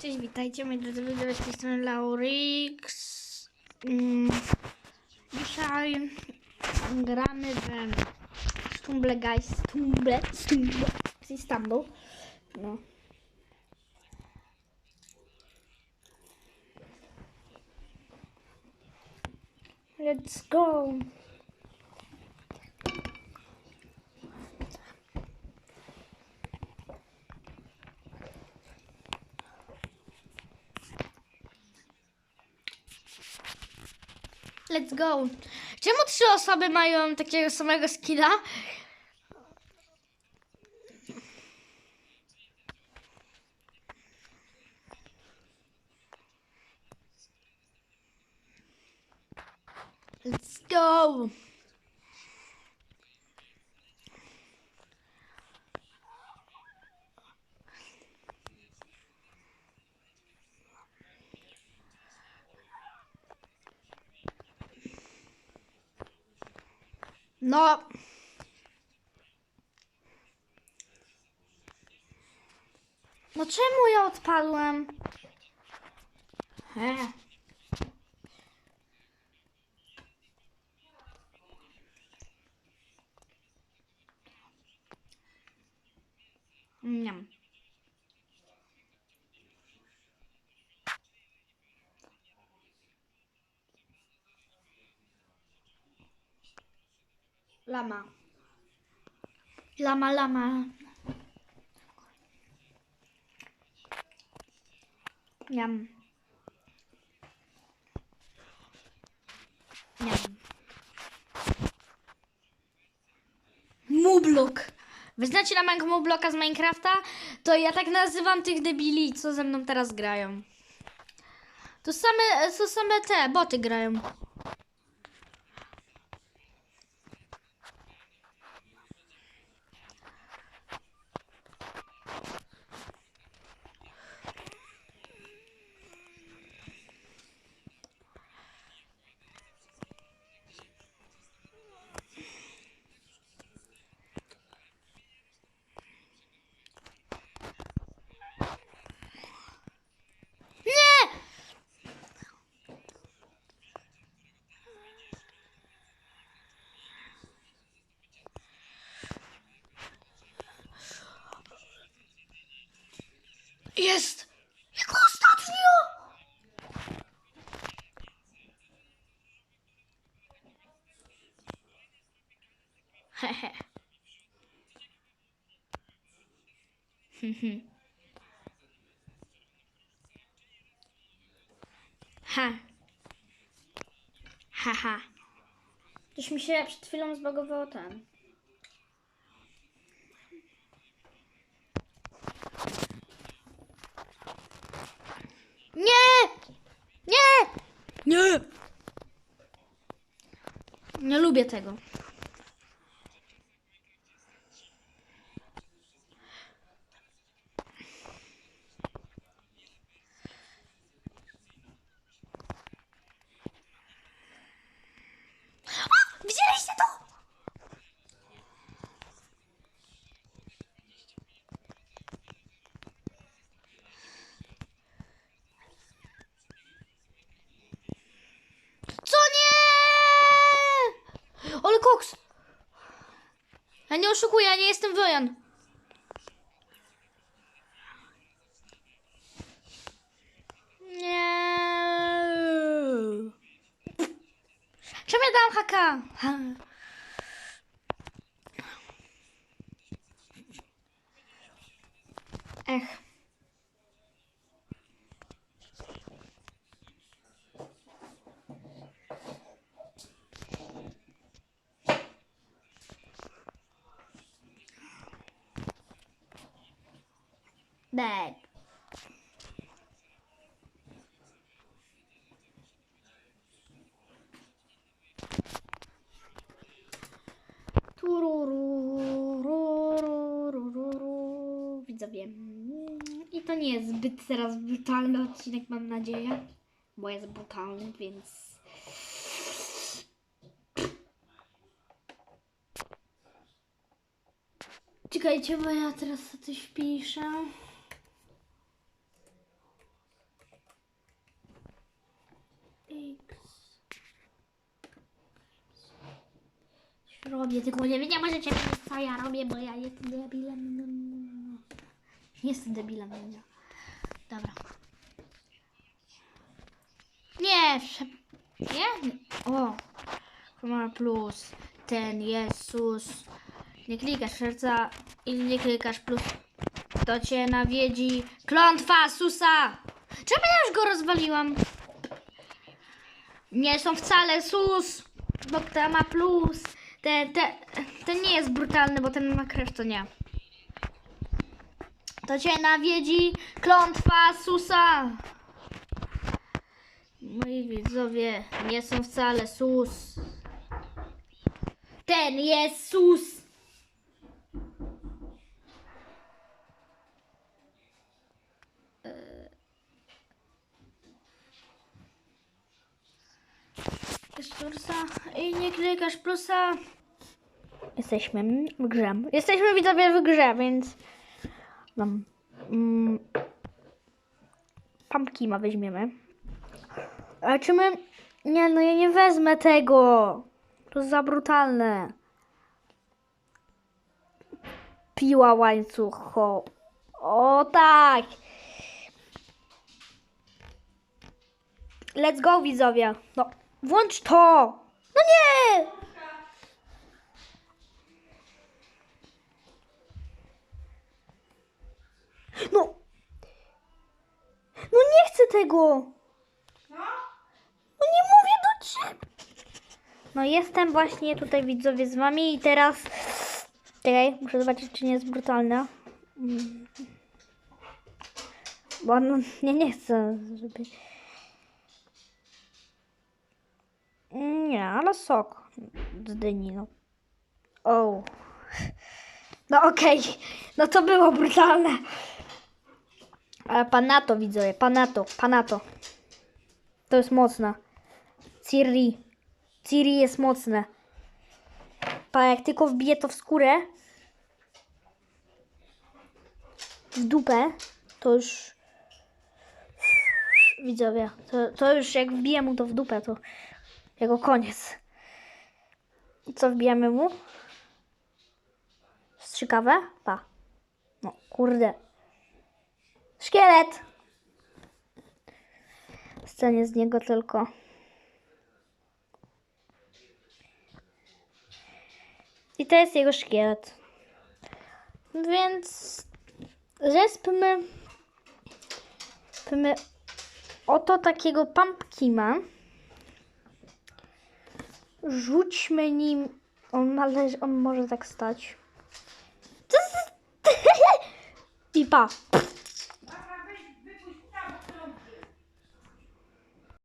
Cześć, witajcie moi drodzy widzowie, z tej strony Laurix. Mm, Dzisiaj gramy w Stumble Guys, Stumble, Stumble, Istanbul. No. Let's go. Let's go. Czemu trzy osoby mają takiego samego skilla? Let's go. No. No czemu ja odpadłem? He. Niam. Lama. Lama, lama. Niam. Niam. Mublok. Wy znacie na mank Mubloka z Minecrafta? To ja tak nazywam tych debili, co ze mną teraz grają. To same, to same te boty grają. Nie! Jest! Jako ostatnio! Hehe. Ha. Haha. Już mi się przed chwilą zbagowało ten. Nie! Nie! Nie! Nie lubię tego. A! Widzieliście to? Co nie? Koks! Ja nie oszukuję, ja nie jestem wojan. Nie. Czemu ja dałam haka? Ha. Ech. Tururururururu. Widzowie. I to nie jest zbyt teraz brutalny odcinek, mam nadzieję. Bo jest brutalny, więc. Czekajcie, bo ja teraz coś. Tylko nie, nie możecie wiedzieć co ja robię, bo ja jestem debilem. Jestem debilem, nie. Dobra. Nie. Nie? O, Chroma plus, ten Jezus. Nie klikasz serca i nie klikasz plus. To cię nawiedzi klątwa Susa! Czemu ja już go rozwaliłam? Nie są wcale sus, bo ten ma plus. Ten, ten, ten nie jest brutalny, bo ten ma krew, to nie. To cię nawiedzi klątwa susa. Moi widzowie nie są wcale sus. Ten jest sus. Jest plusa i nie klikasz plusa. Jesteśmy w grze. Jesteśmy widzowie w grze, więc mam mm, pumpkina weźmiemy. Ale czy my... Nie, no ja nie wezmę tego. To jest za brutalne. Piła łańcucho. O tak. Let's go widzowie. No, włącz to. No nie. No. No nie chcę tego. No nie mówię do ciebie. No jestem właśnie tutaj widzowie z wami i teraz... Czekaj, muszę zobaczyć czy nie jest brutalna. Mm. Bo no, nie, nie chcę, żeby... Nie, ale sok z dyni, no. O. No okej, no to było brutalne. Ale panato widzowie, panato, panato. To jest mocne. Ciri. Ciri jest mocne. Pa, jak tylko wbije to w skórę, w dupę, to już widzowie, to, to już jak wbije mu to w dupę, to jego koniec. Co wbijamy mu? Strzykawę? Pa. No, kurde. Szkielet! Scenie z niego tylko. I to jest jego szkielet. Więc zespmy my oto takiego pumpkina. Rzućmy nim. On należy, on może tak stać. I pa.